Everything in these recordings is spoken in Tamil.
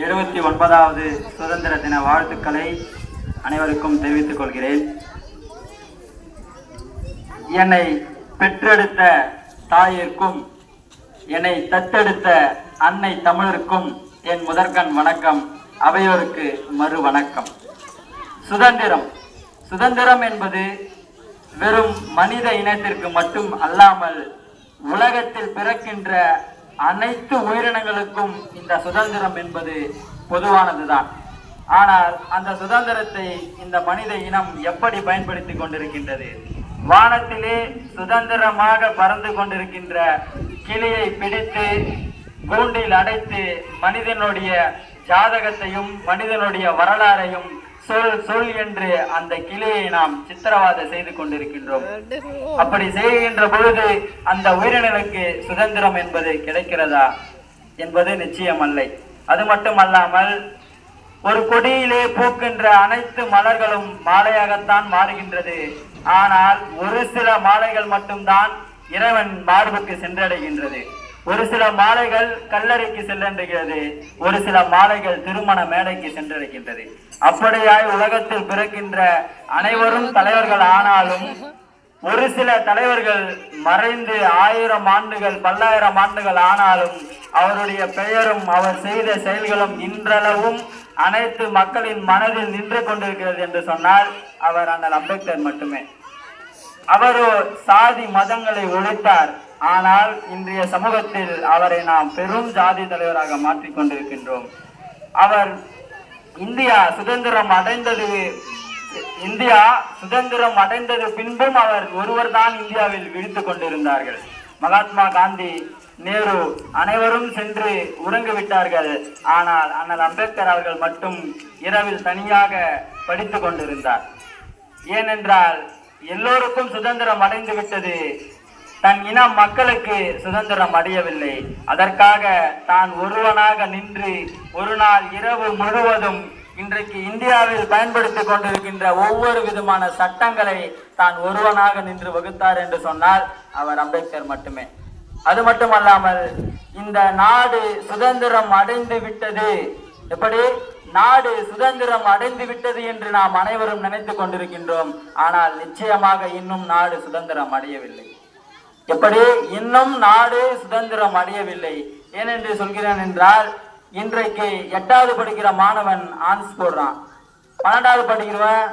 எழுபத்தி ஒன்பதாவது சுதந்திர தின வாழ்த்துக்களை அனைவருக்கும் தெரிவித்துக் கொள்கிறேன். என்னை பெற்றெடுத்த தாயிற்கும் என்னை தத்தெடுத்த அன்னை தமிழருக்கும் என் முதற்கண் வணக்கம் அவையோருக்கு மறு வணக்கம். சுதந்திரம். சுதந்திரம் என்பது வெறும் மனித இனத்திற்கு மட்டும் அல்லாமல் உலகத்தில் பிறக்கின்ற அனைத்து உயிரினங்களுக்கும் இந்த சுதந்திரம் என்பது பொதுவானதுதான். ஆனால் அந்த சுதந்திரத்தை இந்த மனித இனம் எப்படி பயன்படுத்தி கொண்டிருக்கின்றது? வானத்திலே சுதந்திரமாக பறந்து கொண்டிருக்கின்ற கிளியை பிடித்து கூண்டில் அடைத்து மனிதனுடைய ஜாதகத்தையும் மனிதனுடைய வரலாறையும் சொல் சொல் என்று அந்த கிளையை நாம் சித்திரவாத செய்து கொண்டிருக்கின்றோம். அப்படி செய்கின்ற பொழுது அந்த உயிரினங்களுக்கு சுதந்திரம் என்பது கிடைக்கிறதா என்பது நிச்சயமல்லை. அது மட்டுமல்லாமல் ஒரு கொடியிலே பூக்கின்ற அனைத்து மலர்களும் மாலையாகத்தான் மாறுகின்றது. ஆனால் ஒரு சில மாலைகள் மட்டும்தான் இறைவன் மார்புக்கு சென்றடைகின்றது. ஒரு சில மாலைகள் கல்லறைக்கு சென்றடைகிறது ஒரு சில மாலைகள் திருமண மேடைக்கு சென்றடைகின்றது அப்படியாய் உலகத்தில் பிறக்கின்ற அனைவரும் தலைவர்கள் ஆனாலும் ஒரு சில தலைவர்கள் மறைந்து ஆயிரம் ஆண்டுகள் பல்லாயிரம் ஆண்டுகள் ஆனாலும் அவருடைய பெயரும் அவர் செய்த செயல்களும் இன்றளவும் அனைத்து மக்களின் மனதில் நின்று கொண்டிருக்கிறது என்று சொன்னால் அவர் அண்ணல் அம்பேத்கர் மட்டுமே. அவரோ சாதி மதங்களை ஒழித்தார். ஆனால் இன்றைய சமூகத்தில் அவரை நாம் பெரும் ஜாதி தலைவராக மாற்றிக்கொண்டிருக்கின்றோம் அவர் இந்தியா சுதந்திரம் அடைந்தது இந்தியா சுதந்திரம் அடைந்தது பின்பும் அவர் ஒருவர் தான் இந்தியாவில் விழித்துக் கொண்டிருந்தார்கள். மகாத்மா காந்தி நேரு அனைவரும் சென்று உறங்குவிட்டார்கள் ஆனால் அண்ணல் அம்பேத்கர் அவர்கள் மட்டும் இரவில் தனியாக படித்துக் கொண்டிருந்தார். ஏனென்றால் எல்லோருக்கும் சுதந்திரம் அடைந்து விட்டது தன் இன மக்களுக்கு சுதந்திரம் அடையவில்லை. அதற்காக தான் ஒருவனாக நின்று ஒரு நாள் இரவு முழுவதும் இன்றைக்கு இந்தியாவில் பயன்படுத்திக் கொண்டிருக்கின்ற ஒவ்வொரு விதமான சட்டங்களை தான் ஒருவனாக நின்று வகுத்தார் என்று சொன்னால் அவர் அம்பேத்கர் மட்டுமே. அது மட்டுமல்லாமல் இந்த நாடு சுதந்திரம் அடைந்து விட்டது. எப்படி? நாடு சுதந்திரம் அடைந்து விட்டது என்று நாம் அனைவரும் நினைத்துக் கொண்டிருக்கின்றோம். ஆனால் நிச்சயமாக இன்னும் நாடு சுதந்திரம் அடையவில்லை. எப்படி? இன்னும் நாடு சுதந்திரம் அடையவில்லை. ஏனென்று சொல்கிறேன் என்றால் இன்றைக்கு எட்டாவது படிக்கிற மாணவன் ஆன்ஸ் போடுறான். பன்னெண்டாவது படிக்கிறவன்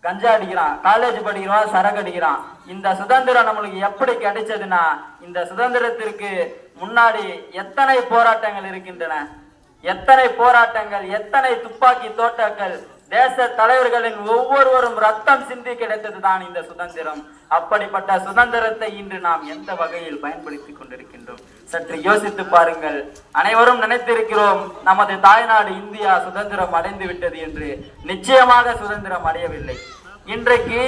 கஞ்சா அடிக்கிறான். காலேஜ் படிக்கிறவன் சரக்கு அடிக்கிறான். இந்த சுதந்திரம் நம்மளுக்கு எப்படி கிடைச்சதுன்னா இந்த சுதந்திரத்திற்கு முன்னாடி எத்தனை போராட்டங்கள் இருக்கின்றன? எத்தனை போராட்டங்கள் எத்தனை துப்பாக்கி தோட்டங்கள் தேச தலைவர்களின் ஒவ்வொருவரும் ரத்தம் சிந்தி கிடைத்தது தான் இந்த சுதந்திரம். அப்படிப்பட்ட சுதந்திரத்தை இன்று நாம் எந்த வகையில் பயன்படுத்திக் கொண்டிருக்கின்றோம்? சற்று யோசித்து பாருங்கள். அனைவரும் நினைத்திருக்கிறோம் நமது தாய்நாடு இந்தியா சுதந்திரம் அடைந்து விட்டது என்று. நிச்சயமாக சுதந்திரம் அடையவில்லை. இன்றைக்கு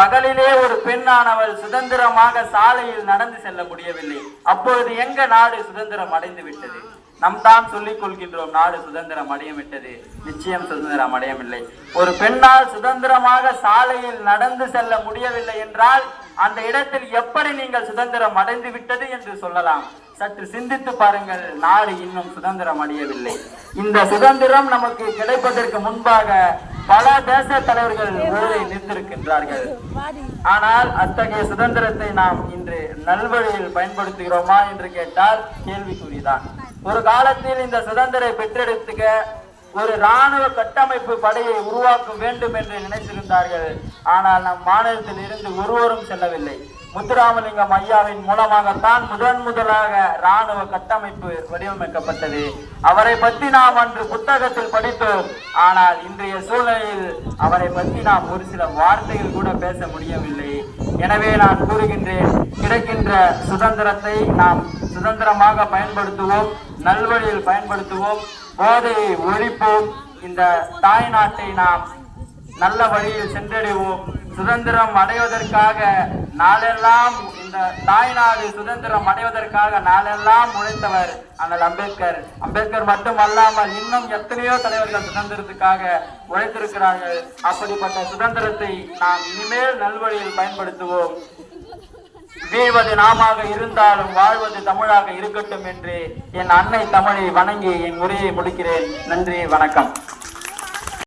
பகலிலே ஒரு பெண்ணானவள் சுதந்திரமாக சாலையில் நடந்து செல்ல முடியவில்லை. அப்பொழுது எங்க நாடு சுதந்திரம் அடைந்து விட்டது? நம் தான் சொல்லிக் கொள்கின்றோம். நாடு சுதந்திரம் அடையமிட்டது நிச்சயம் சுதந்திரம் அடையவில்லை. ஒரு பெண்ணால் சுதந்திரமாக சாலையில் நடந்து செல்ல முடியவில்லை என்றால் அந்த இடத்தில் எப்படி நீங்கள் சுதந்திரம் அடைந்து விட்டது என்று சொல்லலாம். சற்று சிந்தித்து பாருங்கள். நாடு இன்னும் சுதந்திரம் அடையவில்லை. இந்த சுதந்திரம் நமக்கு கிடைப்பதற்கு முன்பாக பல தேச தலைவர்கள் ஊரை நிறுத்திருக்கின்றார்கள். ஆனால் அத்தகைய சுதந்திரத்தை நாம் இன்று நல்வழியில் பயன்படுத்துகிறோமா என்று கேட்டால் கேள்விக்குறிதான். ஒரு காலத்தில் இந்த சுதந்திரை பெற்றெடுத்துக்க ஒரு ராணுவ கட்டமைப்பு படையை உருவாக்க வேண்டும் என்று நினைத்திருந்தார்கள். ஆனால் நம் மாநிலத்தில் இருந்து ஒருவரும் செல்லவில்லை. முத்துராமலிங்கம் ஐயாவின் மூலமாகத்தான் முதன் முதலாக ராணுவ கட்டமைப்பு வடிவமைக்கப்பட்டது. அவரை பற்றி நாம் அன்று புத்தகத்தில் படித்தோம். ஆனால் இன்றைய சூழ்நிலையில் அவரை பற்றி நாம் ஒரு சில வார்த்தைகள் கூட பேச முடியவில்லை. எனவே நான் கூறுகின்றேன் கிடைக்கின்ற சுதந்திரத்தை நாம் சுதந்திரமாக பயன்படுத்துவோம். நல்வழியில் பயன்படுத்துவோம் போதையை ஒழிப்போம். இந்த தாய் நாட்டை நாம் நல்ல வழியில் சென்றடைவோம். சுதந்திரம் அடைவதற்காக நாளெல்லாம் இந்த தாய்நாடு சுதந்திரம் அடைவதற்காக நாளெல்லாம் உழைத்தவர் அண்ணல் அம்பேத்கர். அம்பேத்கர் மட்டும் அல்லாமல் இன்னும் எத்தனையோ தலைவர்கள் சுதந்திரத்துக்காக உழைத்திருக்கிறார்கள். அப்படிப்பட்ட சுதந்திரத்தை நாம் இனிமேல் நல்வழியில் பயன்படுத்துவோம். வீழ்வது நாமாக இருந்தாலும் வாழ்வது தமிழாக இருக்கட்டும் என்று என் அன்னை தமிழை வணங்கி என் உரையை முடிக்கிறேன். நன்றி வணக்கம்.